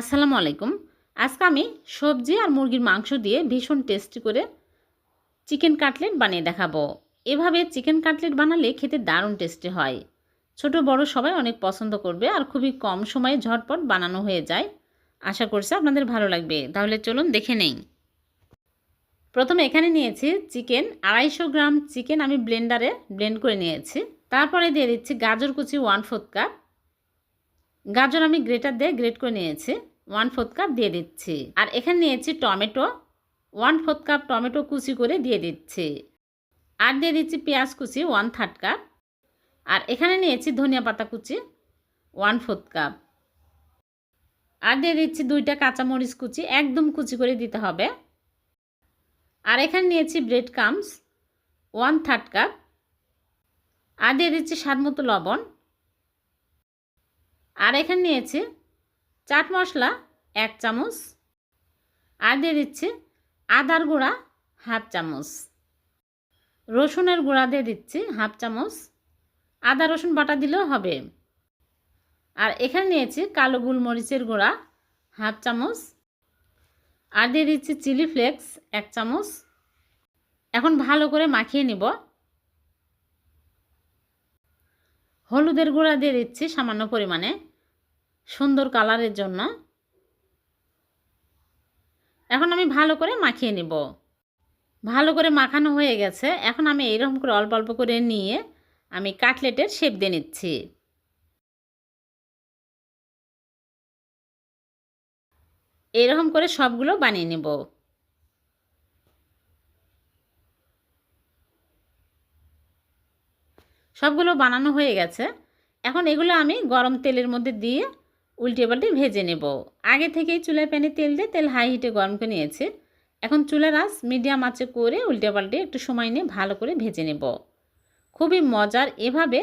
আসসালামু আলাইকুম। আজকে আমি সবজি আর মুরগির মাংস দিয়ে ভীষণ টেস্টি করে চিকেন কাটলেট বানিয়ে দেখাবো। এভাবে চিকেন কাটলেট বানালে খেতে দারুণ টেস্টি হয়। ছোট বড় সবাই অনেক পছন্দ করবে আর খুবই কম সময়ে ঝটপট বানানো হয়ে যায়। আশা করছি আপনাদের ভালো লাগবে। তাহলে চলুন দেখে নেই। প্রথমে এখানে নিয়েছি চিকেন আড়াইশো গ্রাম চিকেন আমি ব্লেন্ডারে ব্লেন্ড করে নিয়েছি। তারপরে দিয়ে দিচ্ছি গাজর কুচি ওয়ান ফোর্থ কাপ। গাজর আমি গ্রেটার দিয়ে গ্রেট করে নিয়েছি ওয়ান ফোর্থ কাপ দিয়ে দিচ্ছি। আর এখানে নিয়েছি tomato one fourth cup tomato কুচি করে দিয়ে দিচ্ছি। আর দিয়ে দিচ্ছি পেঁয়াজ কুচি ওয়ান থার্ড কাপ আর এখানে নিয়েছি ধনিয়া পাতা কুচি ওয়ান ফোর্থ কাপ আর দিয়ে দিচ্ছি দুইটা কাঁচামরিচ কুচি, একদম কুচি করে দিতে হবে। আর এখানে নিয়েছি bread crumbs one third cup আর দিয়ে দিচ্ছি স্বাদ মতো লবণ আর এখানে নিয়েছি চাট মশলা এক চামচ আর দিয়ে দিচ্ছি আদার গুঁড়া হাফ চামচ। রসুনের গুঁড়া দিয়ে দিচ্ছি হাফ চামচ। আদা, রসুন বাটা দিলেও হবে। আর এখানে নিয়েছি কালো গোলমরিচের গুঁড়া হাফ চামচ। আর দিয়ে দিচ্ছি চিলি ফ্লেক্স এক চামচ। এখন ভালো করে মাখিয়ে নিব। হলুদের গুঁড়া দিয়ে দিচ্ছি সামান্য পরিমাণে। সুন্দর কালারের জন্য। এখন আমি ভালো করে মাখিয়ে নিব। ভালো করে মাখানো হয়ে গেছে। এখন আমি এইরকম করে অল্প অল্প করে নিয়ে আমি কাটলেটের শেপ দিয়ে নিচ্ছি। এরকম করে সবগুলো বানিয়ে নেব। সবগুলো বানানো হয়ে গেছে। এখন এগুলো আমি গরম তেলের মধ্যে দিয়ে উল্টে পাল্টে ভেজে নেব। আগে থেকেই চুলায় প্যানে তেল দিয়ে তেল হাই হিটে গরম করে নিয়েছে। এখন চুলার আঁচ মিডিয়াম আঁচে করে উল্টে পাল্টে একটু সময় নিয়ে ভালো করে ভেজে নেব। খুবই মজার এভাবে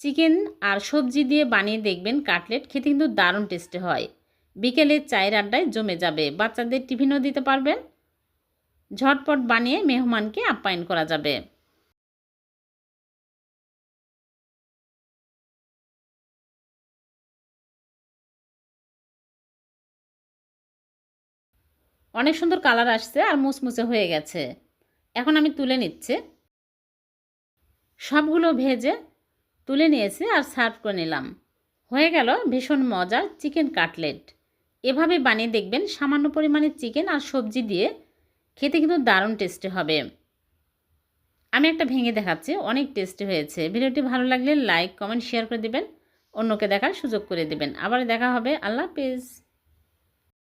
চিকেন আর সবজি দিয়ে বানিয়ে দেখবেন কাটলেট খেতে কিন্তু দারুণ টেস্টে হয়। বিকেলে চায়ের আড্ডায় জমে যাবে। বাচ্চাদের টিফিনও দিতে পারবেন। ঝটপট বানিয়ে মেহমানকে আপ্যায়ন করা যাবে। অনেক সুন্দর কালার আসছে আর মুচমুচে হয়ে গেছে। এখন আমি তুলে নিচ্ছি। সবগুলো ভেজে তুলে নিয়েছি আর সার্ভ করে নিলাম। হয়ে গেল ভীষণ মজার চিকেন কাটলেট। এভাবে বানিয়ে দেখবেন সামান্য পরিমাণে চিকেন আর সবজি দিয়ে খেতে কিন্তু দারুণ টেস্টি হবে। আমি একটা ভেঙে দেখাচ্ছি, অনেক টেস্টি হয়েছে। ভিডিওটি ভালো লাগলে লাইক, কমেন্ট, শেয়ার করে দেবেন। অন্যকে দেখার সুযোগ করে দেবেন। আবার দেখা হবে। আল্লাহ হাফিজ।